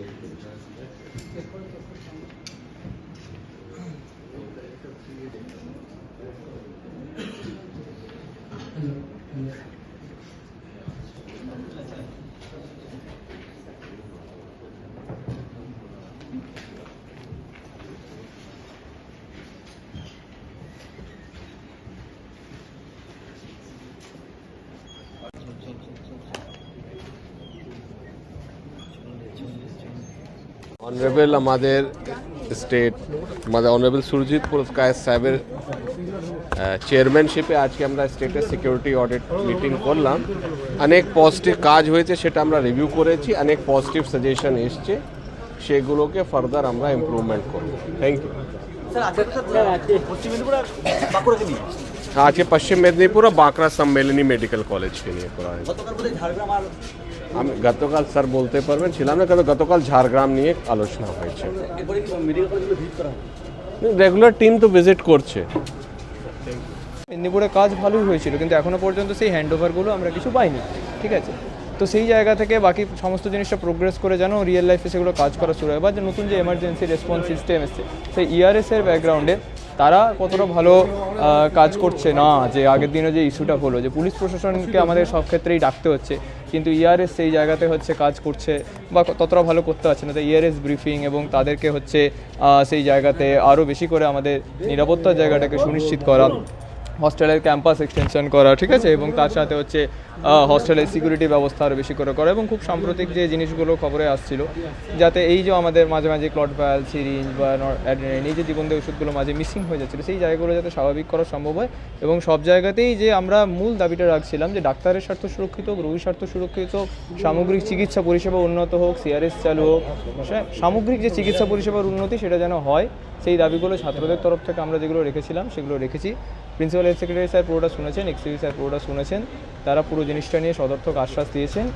좋은데 좋은데 honourable আমাদের state আমাদের honourable Surajit পুরস্কার সাহেবের চেয়ারম্যানশিপে আজকে আমরা স্টেটের সিকিউরিটি অডিট মিটিং করলাম। অনেক পজিটিভ কাজ হয়েছে সেটা আমরা রিভিউ করেছি, অনেক পজিটিভ সাজেশন এসছে, সেগুলোকে ফার্দার আমরা ইমপ্রুভমেন্ট করব। থ্যাংক ইউ স্যার আজকে স্যার পশ্চিম মেদিনীপুর বাঁকুড়াকে নিয়ে। আজকে পশ্চিম মেদিনীপুর আর বাঁকড়া সম্মেলনী মেডিকেল কলেজকে নিয়ে করা হয়েছে। গতকাল বোধহয় ঝাড়গ্রাম আর আমি গতকাল স্যার বলতে পারবেন ছিলাম না কিন্তু গতকাল ঝাড়গ্রাম নিয়ে আলোচনা হয়েছে। এরপরে কি মেডিকেল কলেজগুলো ভিজিট করা হবে? রেগুলার টিম তো ভিজিট করছে। মেদিনীপুরে কাজ ভালোই হয়েছিল কিন্তু এখনও পর্যন্ত সেই হ্যান্ড ওভারগুলো আমরা কিছু পাইনি ঠিক আছে? তো সেই জায়গা থেকে বাকি সমস্ত জিনিসটা প্রোগ্রেস করে যেন রিয়েল লাইফে সেগুলো কাজ করা শুরু হয় বা যে নতুন যে এমার্জেন্সি রেসপন্স সিস্টেম এসছে সেই ইআরএস এর ব্যাকগ্রাউন্ডে তারা কতটা ভালো কাজ করছে? না, যে আগের দিনে যে ইস্যুটা হলো, যে পুলিশ প্রশাসনকে আমাদের সব ক্ষেত্রেই ডাকতে হচ্ছে, কিন্তু ইআরএস সেই জায়গাতে হচ্ছে কাজ করছে বা ততটা ভালো করতে পারছে না। তো ইআরএস ব্রিফিং এবং তাদেরকে হচ্ছে সেই জায়গাতে আরও বেশি করে আমাদের নিরাপত্তার জায়গাটাকে সুনিশ্চিত করা। হস্টেলের ক্যাম্পাস এক্সটেনশন করা, ঠিক আছে? এবং তার সাথে হচ্ছে হস্টেলের সিকিউরিটি ব্যবস্থা আরও বেশি করে করা এবং খুব সাম্প্রতিক যে জিনিসগুলো খবরে আসছিল, যাতে এই যে আমাদের মাঝে মাঝে ক্লট ভায়াল সিরিঞ্জ বা এই যে জীবনদের ওষুধগুলো মাঝে মিসিং হয়ে যাচ্ছিল, সেই জায়গাগুলো যাতে স্বাভাবিক করা সম্ভব হয় এবং সব জায়গাতেই যে আমরা মূল দাবিটা রাখছিলাম যে ডাক্তারের স্বার্থ সুরক্ষিত হোক, রোগীর স্বার্থ সুরক্ষিত হোক, সামগ্রিক চিকিৎসা পরিষেবা উন্নত হোক সিআরএস চালু হোক সামগ্রিক যে চিকিৎসা পরিষেবার উন্নতি সেটা যেন হয় সেই দাবিগুলো ছাত্রদের তরফ থেকে আমরা যেগুলো রেখেছিলাম সেগুলো রেখেছি। প্রিন্সিপাল হেড সেক্রেটারি স্যার পুরোটা শুনেছেন এক্সিবি স্যার পুরোটা শুনেছেন। তারা পুরো জিনিসটা নিয়ে সদর্থক আশ্বাস দিয়েছেন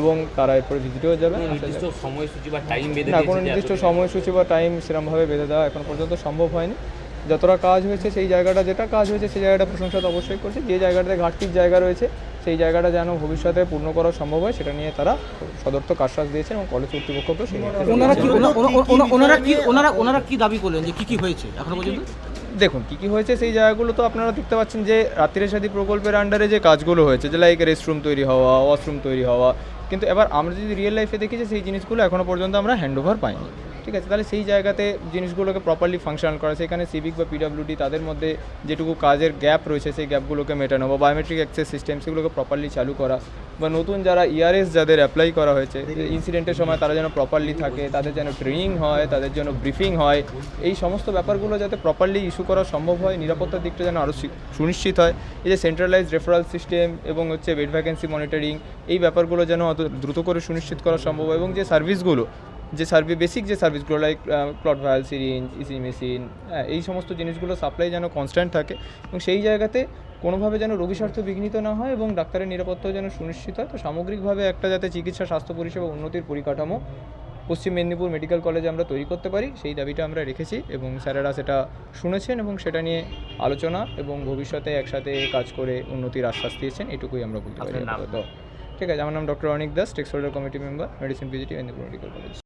এবং তারা এরপরে ভিজিটেও যাবেন নির্দিষ্ট সময়সূচি বা না কোনো নির্দিষ্ট সময়সূচি বা টাইম সেরকমভাবে বেঁধে দেওয়া এখন পর্যন্ত সম্ভব হয়নি। যতটা কাজ হয়েছে সেই জায়গাটা যেটা কাজ হয়েছে সেই জায়গাটা প্রশংসা তো অবশ্যই করছে। যে জায়গাটাতে ঘাটতির জায়গা রয়েছে সেই জায়গাটা যেন ভবিষ্যতে পূর্ণ করা সম্ভব হয় সেটা নিয়ে তারা সদর্থক আশ্বাস দিয়েছেন এবং কলেজ কর্তৃপক্ষকেও সেই ওনারা কি ওনা- ওনা- ওনা- ওনারা কি ওনারা ওনারা কি দাবি করলেন যে কি কি হয়েছে এখনও পর্যন্ত? দেখুন কী কী হয়েছে সেই জায়গাগুলো তো আপনারা দেখতে পাচ্ছেন যে রাত্রির সাথী প্রকল্পের আন্ডারে যে কাজগুলো হয়েছে যে লাইক রেস্টরুম তৈরি হওয়া ওয়াশরুম তৈরি হওয়া কিন্তু এবার আমরা যদি রিয়েল লাইফে দেখি যে সেই জিনিসগুলো এখনও পর্যন্ত আমরা হ্যান্ড ওভার পাইনি। ঠিক আছে, তাহলে সেই জায়গাতে জিনিসগুলোকে প্রপারলি ফাংশনাল করা। সেখানে সিভিক বা পিডাব্লিউডি তাদের মধ্যে যেটুকু কাজের গ্যাপ রয়েছে, সেই গ্যাপগুলোকে মেটানো বা বায়োমেট্রিক অ্যাক্সেস সিস্টেম সেগুলোকে প্রপারলি চালু করা। বা নতুন যারা ইআরএস যাদের অ্যাপ্লাই করা হয়েছে ইনসিডেন্টের সময় তারা যেন প্রপারলি থাকে, তাদের যেন ট্রেনিং হয়, তাদের জন্য ব্রিফিং হয়, এই সমস্ত ব্যাপারগুলো যাতে প্রপারলি ইস্যু করা সম্ভব হয়, নিরাপত্তার দিকটা যেন আরও সুনিশ্চিত হয়। এই যে সেন্ট্রালাইজ রেফারাল সিস্টেম এবং হচ্ছে বেড ভ্যাকেন্সি মনিটরিং এই ব্যাপারগুলো যেন অত দ্রুত করে সুনিশ্চিত করা সম্ভব এবং যে সার্ভিসগুলো যে সার্ভিস বেসিক যে সার্ভিসগুলো like clot vial syringe EC machine এই সমস্ত জিনিসগুলো সাপ্লাই যেন কনস্ট্যান্ট থাকে এবং সেই জায়গাতে কোনোভাবে যেন রোগী স্বার্থ বিঘ্নিত না হয় এবং ডাক্তারের নিরাপত্তাও যেন সুনিশ্চিত হয়। তো সামগ্রিকভাবে একটা যাতে চিকিৎসা স্বাস্থ্য পরিষেবা উন্নতির পরিকাঠামো পশ্চিম মেদিনীপুর মেডিকেল কলেজে আমরা তৈরি করতে পারি সেই দাবিটা আমরা রেখেছি এবং স্যারেরা সেটা শুনেছেন এবং সেটা নিয়ে আলোচনা এবং ভবিষ্যতে একসাথে কাজ করে উন্নতির আশ্বাস দিয়েছেন এটুকুই আমরা বলতে পারি। ঠিক আছে আমার নাম doctor Anik Das text holder committee member medicine PGT Medinipur medical college